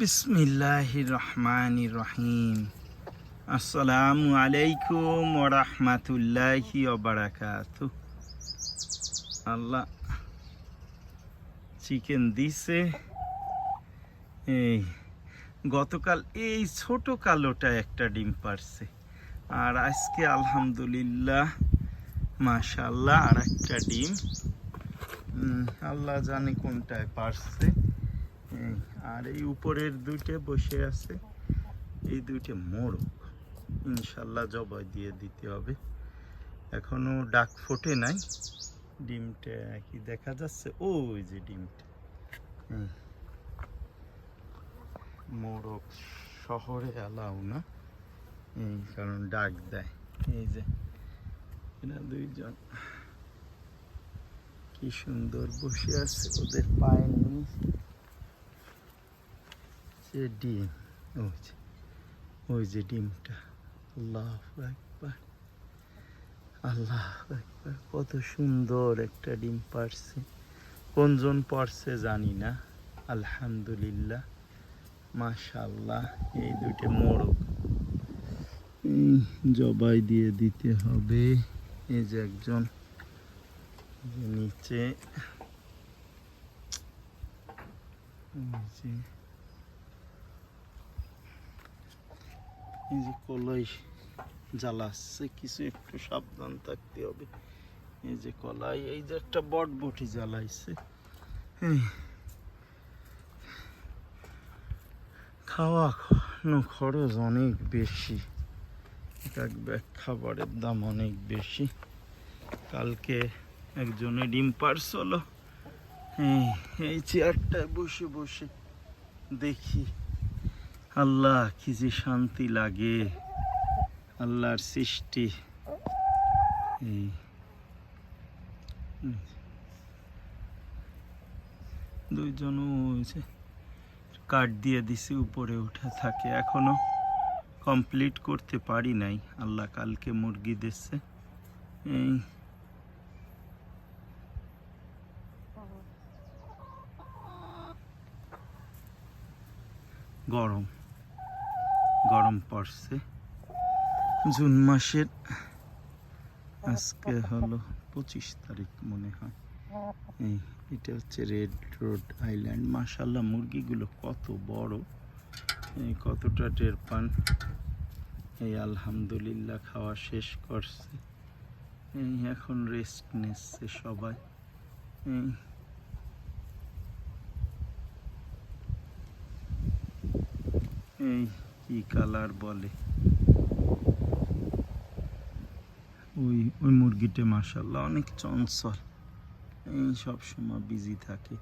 বিসমিল্লাহ রহমান রহিম আসসালামু আলাইকুম ওরহমাতুল্লাহি ওবারাকাত আল্লাহ চিকেন দিছে। এই, গতকাল এই ছোট কালোটা একটা ডিম পারছে। আর আজকে আলহামদুলিল্লাহ মাশাল্লাহ আর একটা ডিম আল্লাহ জানে কোনটায় পারছে। আর এই উপরের দুইটা বসে আছে। এই দুইটা মোরগ। ইনশাল্লাহ জবাই দিয়ে দিতে হবে। এখনও ডাক ফোটে নাই। ডিমটা কি দেখা যাচ্ছে? ওই যে ডিমটা। মোরগ শহরে এলাও না। কারণ ডাক দেয়। এই যে, এরা দুইজন। কি সুন্দর বসে আছে। ওদের পায়ের নিচে যে ডিম, ওই যে ওই যে ডিমটা। আল্লাহ একবার আল্লাহ একবার কত সুন্দর একটা ডিম পারছে। কোনজন পারছে জানি না। আলহামদুলিল্লাহ মাশাল্লাহ এই মোড়ক। এই জবাই দিয়ে দিতে হবে। এই যে একজন, যে নিচে এই যে কলাই জ্বালাচ্ছে কিছু একটু সাবধান থাকতে হবে। এই যে কলাই, এই যে একটা বটবটি জ্বালাইছে। খাওয়া খরচ অনেক বেশি। এক খাবারের দাম অনেক বেশি। কালকে একজনে ডিম পারছিল। এই এই চেয়ারটায় বসে বসে দেখি। আল্লাহ, কি যে শান্তি লাগে। আল্লাহর সৃষ্টি। এই। যে কাঠ দিয়ে দিছি, উপরে উঠে থাকে। এখনও কমপ্লিট করতে পারি নাই। আল্লাহ কালকে মুরগি দিচ্ছে এই। গরম। গরম পড়ছে। জুন মাসের আজকে হলো পঁচিশ তারিখ মনে হয়। এই, এটা হচ্ছে রেড রোড আইল্যান্ড মাশাল্লাহ মুরগিগুলো কত বড়। এই, কতটা টের পান। এই, আলহামদুলিল্লাহ, খাওয়া শেষ করছে। এই, এখন রেস্ট নিচ্ছে সবাই। এই। এই। কি কালার বলে? ওই ওই মুরগিটা মাসাল্লাহ অনেক চঞ্চল। এই সব সময় বিজি থাকে।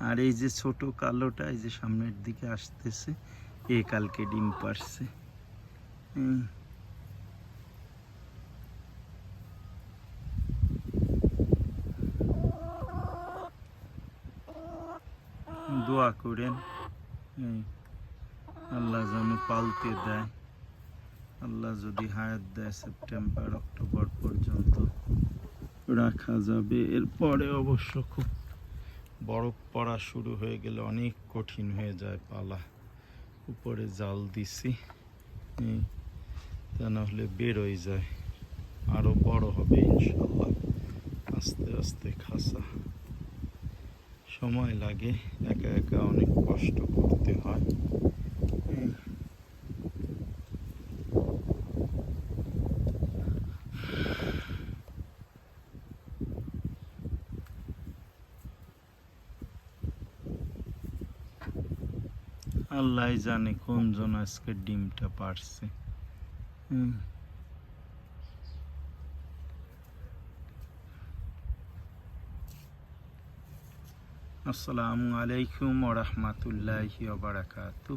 আর এই যে ছোট কালোটা, এই যে সামনের দিকে আসতেছে, এ কালকে ডিম পারছে। দোয়া করেন। আল্লাহ যেন পালতে দেয়। আল্লাহ যদি হায়াত দেয় সেপ্টেম্বর, অক্টোবর পর্যন্ত রাখা যাবে। এরপরে অবশ্য খুব বরফ পড়া শুরু হয়ে গেলে অনেক কঠিন হয়ে যায় পালা। উপরে জাল দিছি তা নাহলে বেরোয় যায়। আরও বড় হবে ইনশাল্লাহ আস্তে আস্তে খাসা। সময় লাগে, একা একা অনেক কষ্ট করতে হয় এই, আল্লাহ জানে কোনজন আজকে ডিমটা পারছে। আসসালামু আলাইকুম ওরহমতুল্লাহি ওবারাকাতু